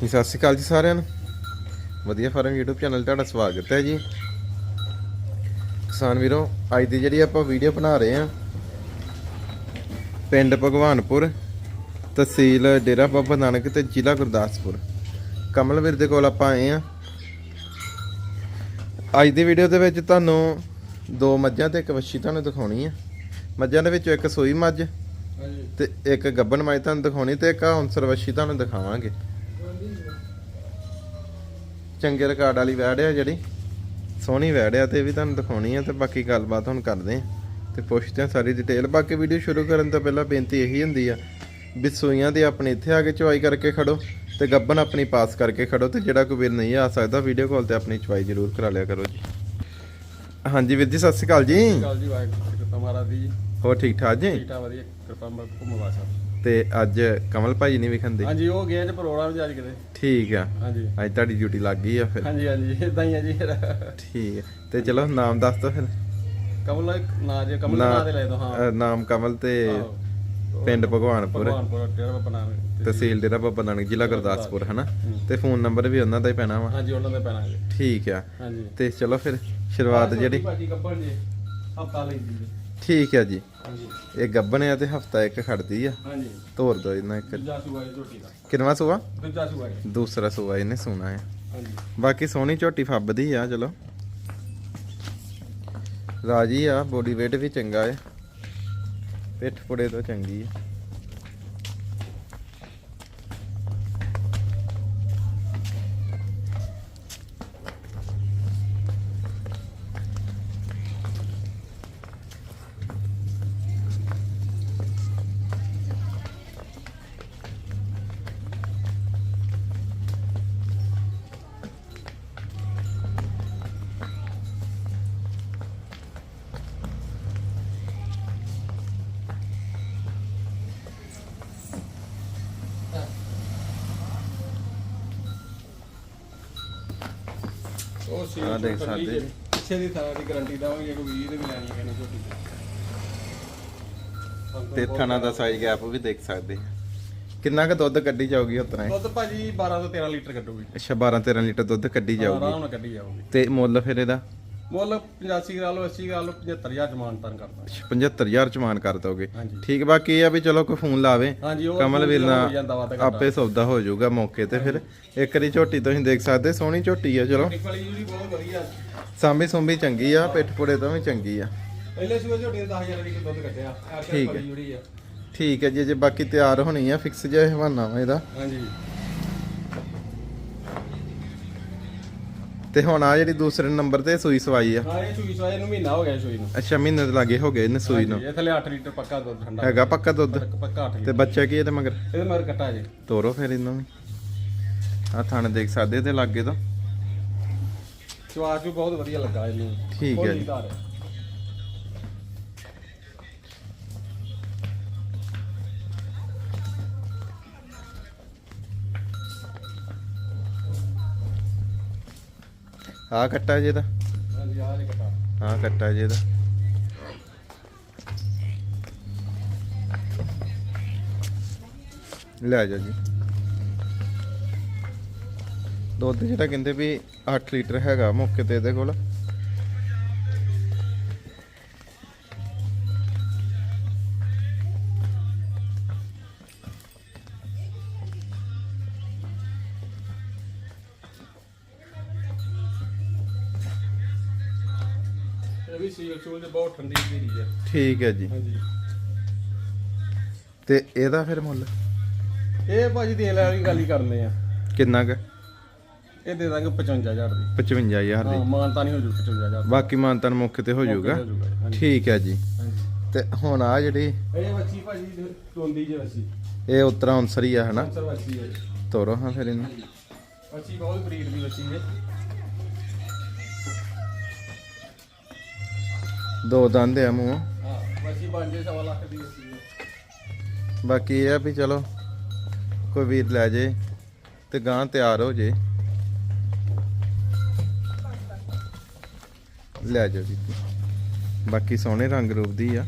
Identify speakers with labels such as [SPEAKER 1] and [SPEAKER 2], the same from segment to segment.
[SPEAKER 1] ਜੀ ਸਤਿ ਸ਼੍ਰੀ ਅਕਾਲ ਜੀ ਸਾਰਿਆਂ ਨੂੰ। ਵਧੀਆ ਫਾਰਮ YouTube ਚੈਨਲ ਤੁਹਾਡਾ ਸਵਾਗਤ ਹੈ ਜੀ। ਕਿਸਾਨ ਵੀਰੋ ਅੱਜ ਦੀ ਜਿਹੜੀ ਆਪਾਂ ਵੀਡੀਓ ਬਣਾ ਰਹੇ ਹਾਂ ਪਿੰਡ ਭਗਵਾਨਪੁਰ ਤਹਿਸੀਲ ਡੇਰਾ ਬਾਬਾ ਨਾਨਕ ਤੇ ਜ਼ਿਲ੍ਹਾ ਗੁਰਦਾਸਪੁਰ। ਕਮਲਵੀਰ ਦੇ ਕੋਲ ਆਪਾਂ ਆਏ ਹਾਂ। ਅੱਜ ਦੀ ਵੀਡੀਓ ਦੇ ਵਿੱਚ ਤੁਹਾਨੂੰ ਦੋ ਮੱਝਾਂ ਤੇ ਇੱਕ ਵੱਛੀ ਤੁਹਾਨੂੰ ਦਿਖਾਉਣੀ ਹੈ ਮੱਝਾਂ ਦੇ ਵਿੱਚੋਂ ਇੱਕ ਸੂਈ ਮੱਝ ਤੇ ਇੱਕ ਗੱਬਨ ਮੱਝ ਤੁਹਾਨੂੰ ਦਿਖਾਉਣੀ ਤੇ ਇੱਕ ਹੰਸਰ ਵੱਛੀ ਤੁਹਾਨੂੰ ਦਿਖਾਵਾਂਗੇ। ਚੰਗੇ ਰਿਕਾਰਡ ਵਾਲੀ ਵੈੜ ਆ ਜਿਹੜੀ। ਸੋਹਣੀ ਵੈੜ ਆ ਤੇ ਇਹ ਵੀ ਤੁਹਾਨੂੰ ਦਿਖਾਉਣੀ ਆ ਤੇ ਬਾਕੀ ਗੱਲਬਾਤ ਹੁਣ ਕਰਦੇ ਆ ਤੇ ਪੁੱਛਦੇ ਆ ਸਾਰੀ ਡਿਟੇਲ ਬਾਕੀ ਵੀਡੀਓ ਸ਼ੁਰੂ ਕਰਨ ਤੋਂ ਪਹਿਲਾਂ ਬੇਨਤੀ ਇਹੀ ਹੁੰਦੀ ਆ ਵੀ ਸੂਈਆਂ ਦੇ ਆਪਣੇ ਇੱਥੇ ਆ ਕੇ ਚੁਆਈ ਕਰਕੇ ਖੜੋ ਤੇ ਗੱਬਨ ਆਪਣੀ ਪਾਸ ਕਰਕੇ ਖੜੋ ਤੇ ਜਿਹੜਾ ਕੋਈ ਵੀਰ ਨਹੀਂ ਆ ਸਕਦਾ ਵੀਡੀਓ ਕਾਲ ਤੇ ਆਪਣੀ ਚੁਆਈ ਜ਼ਰੂਰ ਕਰਾ ਲਿਆ ਕਰੋ ਜੀ। ਹਾਂਜੀ ਵੀਰ ਜੀ ਸਤਿ ਸ਼੍ਰੀ ਅਕਾਲ ਜੀ।
[SPEAKER 2] ਕਾਲ ਜੀ ਵਾਹਿਗੁਰੂ ਜੀ ਕਿਰਪਾ ਮਹਾਰਾਜ ਦੀ ਜੀ।
[SPEAKER 1] ਹੋਰ ਠੀਕ ਠਾਕ ਜੀ?
[SPEAKER 2] ਠੀਕ ਠਾਕ ਵਧੀਆ। ਕਿਰਪਾ ਮਰ ਘੁੰਮਵਾ ਸਾਹਿਬ
[SPEAKER 1] ਤੇ ਅੱਜ ਕਮਲ ਭਾਈ ਨਹੀਂ ਵਿਖੰਦੇ
[SPEAKER 2] ਹਾਂਜੀ ਉਹ ਗਏ ਚ ਪ੍ਰੋਗਰਾਮ ਚ ਅੱਜ ਕਿਤੇ।
[SPEAKER 1] ਠੀਕ ਆ।
[SPEAKER 2] ਹਾਂਜੀ।
[SPEAKER 1] ਅੱਜ ਤੁਹਾਡੀ ਡਿਊਟੀ ਲੱਗ ਗਈ ਆ ਫਿਰ।
[SPEAKER 2] ਹਾਂਜੀ ਹਾਂਜੀ ਇਦਾਂ ਹੀ ਆ ਜੀ ਫਿਰ।
[SPEAKER 1] ਠੀਕ ਤੇ ਚਲੋ ਨਾਮ ਦੱਸ ਦੋ ਫਿਰ।
[SPEAKER 2] ਕਮਲ ਨਾ ਜੇ ਕਮਲ
[SPEAKER 1] ਨਾ-
[SPEAKER 2] ਨਾਂ ਦੇ ਲੈ ਦੋ ਹਾਂ।
[SPEAKER 1] ਨਾਮ ਕਮਲ ਤੇ। ਪਿੰਡ ਭਗਵਾਨਪੁਰ।
[SPEAKER 2] ਭਗਵਾਨਪੁਰ ਟੇਰਾ ਬਾਬਾ ਨਾਨਕ
[SPEAKER 1] ਤਹਿਸੀਲ ਡੇਰਾ ਬਾਬਾ ਨਾਨਕ ਜ਼ਿਲ੍ਹਾ ਗੁਰਦਾਸਪੁਰ ਹਨਾ। ਤੇ ਫੋਨ ਨੰਬਰ ਵੀ ਉਹਨਾਂ ਦਾ ਹੀ ਪੈਣਾ ਵਾ।
[SPEAKER 2] ਹਾਂਜੀ ਉਹਨਾਂ ਦੇ ਪੈਣਾ
[SPEAKER 1] ਠੀਕ ਆ। ਤੇ ਚਲੋ ਫਿਰ ਸ਼ੁਰੂਆਤ ਜਿਹੜੀ
[SPEAKER 2] ਹਫਤਾ ਲਈ ਜੀ।
[SPEAKER 1] ਠੀਕ ਆ ਜੀ।
[SPEAKER 2] ਹਾਂਜੀ।
[SPEAKER 1] ਇਹ ਗੱਬਨ ਆ ਤੇ ਹਫਤਾ ਇੱਕ ਖੜਦੀ ਆ।
[SPEAKER 2] ਹਾਂਜੀ।
[SPEAKER 1] ਤੋਰ ਦੋ ਇਹਨਾਂ ਇੱਕ।
[SPEAKER 2] ਦੂਜਾ ਸੂਆ ਜੀ ਝੋਟੀ ਦਾ।
[SPEAKER 1] ਕਿੰਨਵਾ ਸੂਆ?
[SPEAKER 2] ਦੂਜਾ ਸੂਆ ਜੀ।
[SPEAKER 1] ਦੂਸਰਾ ਸੂਆ ਇਹਨੇ ਸੋਨਾ ਆ।
[SPEAKER 2] ਹਾਂਜੀ।
[SPEAKER 1] ਬਾਕੀ ਸੋਹਣੀ ਝੋਟੀ ਫੱਬਦੀ ਆ ਚਲੋ। ਰਾਜੀ ਆ ਬੋਡੀ weight ਵੀ ਚੰਗਾ ਹੈ ਪਿੱਠ ਪੁੜੇ ਤੋਂ ਚੰਗੀ ਹੈ
[SPEAKER 2] ਉਹ ਸੀ
[SPEAKER 1] ਆਹ ਦੇਖ ਸਕਦੇ।
[SPEAKER 2] ਪਿੱਛੇ ਦੀ ਥਾਂ ਦੀ ਗਾਰੰਟੀ ਦਵਾਂਗੇ ਕੋਈ 20 ਦੇ ਵੀ ਲੈਣੀ ਹੈ ਕਿਨੇ ਝੋਟੀ
[SPEAKER 1] ਤੇ ਥਣਾ ਦਾ ਸਾਈਜ਼ ਗੈਪ ਵੀ ਦੇਖ ਸਕਦੇ ਆ ਕਿੰਨਾ ਕੁ ਦੁੱਧ ਕੱਢੀ ਜਾਊਗੀ ਉਤਨਾ ਹੀ?
[SPEAKER 2] ਦੁੱਧ ਭਾਜੀ 12 ਤੋਂ 13 ਲੀਟਰ ਕੱਢੂਗੀ।
[SPEAKER 1] ਅੱਛਾ 12 13 ਲੀਟਰ ਦੁੱਧ ਕੱਢੀ ਜਾਊਗੀ।
[SPEAKER 2] ਆਰਾਮ ਨਾਲ ਕੱਢੀ ਜਾਊਗੀ।
[SPEAKER 1] ਤੇ ਮੁੱਲ ਫਿਰ ਇਹਦਾ?
[SPEAKER 2] ਮੁੱਲ 85 ਕਰਾ ਲਓ 80 ਕਰਾ ਲਓ 75000 ਜ਼ਮਾਨ ਤਨ ਕਰਦਾ।
[SPEAKER 1] 75000 ਚ ਮਾਨ ਕਰ ਦੋਗੇ।
[SPEAKER 2] ਹਾਂਜੀ।
[SPEAKER 1] ਠੀਕ ਬਾਕੀ ਇਹ ਆ ਵੀ ਚਲੋ ਕੋਈ ਫੋਨ ਲਾਵੇ।
[SPEAKER 2] ਹਾਂਜੀ ਉਹ
[SPEAKER 1] ਕਮਲ ਵੀਰ
[SPEAKER 2] ਹੋ
[SPEAKER 1] ਨਾਲ
[SPEAKER 2] ਜਾਂਦਾ ਵਾ ਤਾਂ
[SPEAKER 1] ਆਪੇ ਸੌਦਾ ਹੋ ਜਾਊਗਾ ਮੌਕੇ ਤੇ ਫਿਰ। ਇੱਕ ਵਾਰੀ ਝੋਟੀ ਤੁਸੀਂ ਦੇਖ ਸਕਦੇ ਸੋਹਣੀ ਝੋਟੀ ਆ ਚਲੋ।
[SPEAKER 2] ਵਾਲੀ ਜਿਹੜੀ ਬਹੁਤ ਵਧੀਆ।
[SPEAKER 1] ਸਾਂਭੀ ਸੁੰਭੀ ਚੰਗੀ ਆ ਪਿੱਠ ਪੁੜੇ ਤੋਂ ਵੀ ਚੰਗੀ ਆ।
[SPEAKER 2] ਪਹਿਲੇ ਸੂਏ ਝੋਟੀ ਦੇ 10000 ਲੀਟਰ ਦੁੱਧ ਕੱਢਿਆ ਆਹ
[SPEAKER 1] ਠੀਕ ਹੈ।
[SPEAKER 2] ਜਿਹੜੀ ਆ।
[SPEAKER 1] ਠੀਕ ਹੈ ਜੀ ਜੇ ਬਾਕੀ ਤਿਆਰ ਹੋਣੀ ਆ ਫਿਕਸ ਜਿਹਾ ਹਵਾਨਾ ਵਾ ਇਹਦਾ।
[SPEAKER 2] ਹਾਂਜੀ।
[SPEAKER 1] ਤੇ ਹੁਣ ਆ ਜਿਹੜੀ ਦੂਸਰੇ ਨੰਬਰ ਤੇ ਸੂਈ ਸਵਾਈ ਆ।
[SPEAKER 2] ਹਾਂ ਇਹ ਸੂਈ ਸਵਾਏ ਨੂੰ ਮਹੀਨਾ ਹੋ ਗਿਆ ਸੂਈ ਨੂੰ।
[SPEAKER 1] ਅੱਛਾ ਮਹੀਨੇ ਦੇ ਲਾਗੇ ਹੋ ਗਏ ਇਹਨੇ ਸੂਈ ਨੂੰ।
[SPEAKER 2] ਇਹ ਥੱਲੇ 8 ਲੀਟਰ ਪੱਕਾ ਦੁੱਧ ਠੰਡਾ।
[SPEAKER 1] ਹੈਗਾ ਪੱਕਾ ਦੁੱਧ?
[SPEAKER 2] ਪੱਕਾ 8
[SPEAKER 1] ਤੇ ਬੱਚਾ ਕੀ ਇਹਦੇ ਮਗਰ?
[SPEAKER 2] ਇਹਦੇ ਮਗਰ ਕੱਟਾ ਜੀ।
[SPEAKER 1] ਤੋਰੋ ਫਿਰ ਇਹਨੂੰ ਵੀ। ਆ ਥਣ ਦੇਖ ਸਕਦੇ ਇਹਦੇ ਲਾਗੇ ਤੋਂ।
[SPEAKER 2] ਸਵਾਦ ਵੀ ਬਹੁਤ ਵਧੀਆ ਲੱਗਾ ਇਹਨੂੰ।
[SPEAKER 1] ਠੀਕ ਹੈ ਜੀ। ਆ ਕੱਟਾ ਜੀ
[SPEAKER 2] ਆਹ ਜੇ ਕੱਟਾ।
[SPEAKER 1] ਜੀ ਇਹਦਾ ਲੈ ਜਾ ਜੀ। ਦੁੱਧ ਜਿਹੜਾ ਕਹਿੰਦੇ ਵੀ 8 ਲੀਟਰ ਹੈਗਾ ਮੌਕੇ ਤੇ ਇਹਦੇ ਕੋਲ।
[SPEAKER 2] ਇਹ ਵੀ ਸੀਲ ਸੂਲ ਤੇ ਬਹੁਤ ਠੰਡੀ ਧੀਰੀ ਹੈ
[SPEAKER 1] ਠੀਕ ਹੈ ਜੀ।
[SPEAKER 2] ਹਾਂਜੀ।
[SPEAKER 1] ਤੇ ਇਹਦਾ ਫਿਰ ਮੁੱਲ?
[SPEAKER 2] ਇਹ ਭਾਜੀ ਦੇਣ ਵਾਲੀ ਗੱਲ ਹੀ ਕਰਨੇ ਆ।
[SPEAKER 1] ਕਿੰਨਾ ਕੁ?
[SPEAKER 2] ਇਹ ਦੇ ਦਾਂਗੇ 55000 ਦੀ।
[SPEAKER 1] 55000
[SPEAKER 2] ਹਾਂ
[SPEAKER 1] ਦੀ
[SPEAKER 2] ਮਾਨਤਾ ਨਹੀਂ ਹੋ ਜੂ 55000
[SPEAKER 1] ਬਾਕੀ ਮਾਨਤਨ ਮੌਕੇ ਤੇ ਹੋ ਜਾਊਗਾ ਠੀਕ ਹੈ ਜੀ। ਤੇ ਹੁਣ ਆ ਜਿਹੜੀ
[SPEAKER 2] ਇਹ ਵੱਛੀ ਭਾਜੀ ਤੋਂਦੀ ਜੇ ਵੱਛੀ।
[SPEAKER 1] ਇਹ ਉਤਰਾ ਅਨਸਰੀ ਆ ਹਨਾ?
[SPEAKER 2] ਅੰਸਰ ਵੱਛੀ ਹੈ
[SPEAKER 1] ਤੋਰੋ ਹਾਂ ਫਿਰ ਇਹਨੂੰ।
[SPEAKER 2] ਵੱਛੀ ਬਹੁਤ ਬਰੀਡ ਦੀ ਵੱਛੀ ਹੈ
[SPEAKER 1] ਦੋ ਦੰਦ ਆ ਮੂੰਹ।
[SPEAKER 2] ਹਾਂ ਵੱਛੀ ਬਣ ਜੇ ਸਵਾ ਲੱਖ ਦੀ ਵੱਛੀ
[SPEAKER 1] ਬਾਕੀ ਇਹ ਆ ਵੀ ਚਲੋ, ਕੋਈ ਵੀਰ ਲੈ ਜੇ ਤੇ ਗਾਂ ਤਿਆਰ ਹੋ ਜੇ। ਲੈ ਜਾਓ ਜੀ। ਬਾਕੀ ਸੋਹਣੇ ਰੰਗ ਰੂਪ ਦੀ ਆ।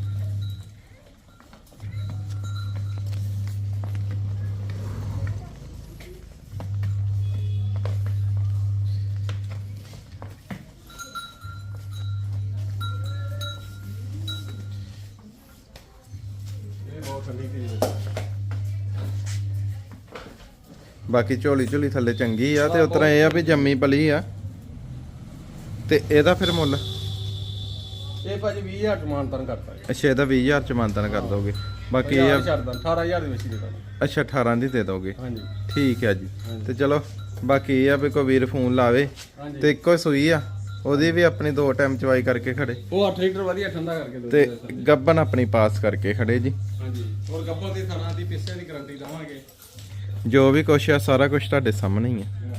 [SPEAKER 2] ਹੈ
[SPEAKER 1] ਬਾਕੀ ਝੋਲੀ ਝੋਲੀ ਥੱਲੇ ਚੰਗੀ ਆ ਤੇ ਉਤਰਾ ਇਹ ਆ ਵੀ ਜੰਮੀ ਪਲੀ ਆ। ਤੇ ਇਹਦਾ ਫਿਰ ਮੁੱਲ?
[SPEAKER 2] ਇਹ ਭਾਜੀ 20000 ਚ ਮਾਨਤਨ ਕਰਤਾ
[SPEAKER 1] ਅੱਛਾ ਇਹਦਾ 20000 ਚ ਮਾਨਤਨ ਕਰ ਦੋਗੇ। ਬਾਕੀ ਇਹ ਆ
[SPEAKER 2] ਛੱਡਦਾ 18000 ਦੇ ਵਿੱਚ ਦੇ ਦਾਂਗੇ।
[SPEAKER 1] ਅੱਛਾ 18 ਦੀ ਦੇ ਦੋਗੇ।
[SPEAKER 2] ਹਾਂਜੀ।
[SPEAKER 1] ਠੀਕ ਹੈ ਜੀ। ਤੇ ਚਲੋ ਬਾਕੀ ਇਹ ਆ ਵੀ ਕੋਈ ਵੀਰ ਫੋਨ ਲਾਵੇ ਤੇ ਇੱਕੋ ਸੂਈ ਆ। ਉਹਦੀ ਵੀ ਆਪਣੀ ਦੋ ਟਾਈਮ ਚਵਾਈ ਕਰਕੇ ਖੜੇ।
[SPEAKER 2] ਉਹ 8 ਲੀਟਰ ਵਧੀਆ ਠੰਡਾ ਕਰਕੇ
[SPEAKER 1] ਤੇ। ਗੱਬਨ ਆਪਣੀ ਪਾਸ ਕਰਕੇ ਖੜੇ ਜੀ।
[SPEAKER 2] ਹਾਂਜੀ। ਹੋਰ ਗੱਬਲ ਦੀ ਥਾਣਾ ਦੀ ਪਿੱਛੇ ਦੀ ਗਾਰੰਟੀ ਦਵਾਂਗੇ।
[SPEAKER 1] ਜੋ ਵੀ ਕੁਛ ਆ ਸਾਰਾ ਕੁਝ ਤੁਹਾਡੇ ਸਾਹਮਣੇ ਹੀ ਆ।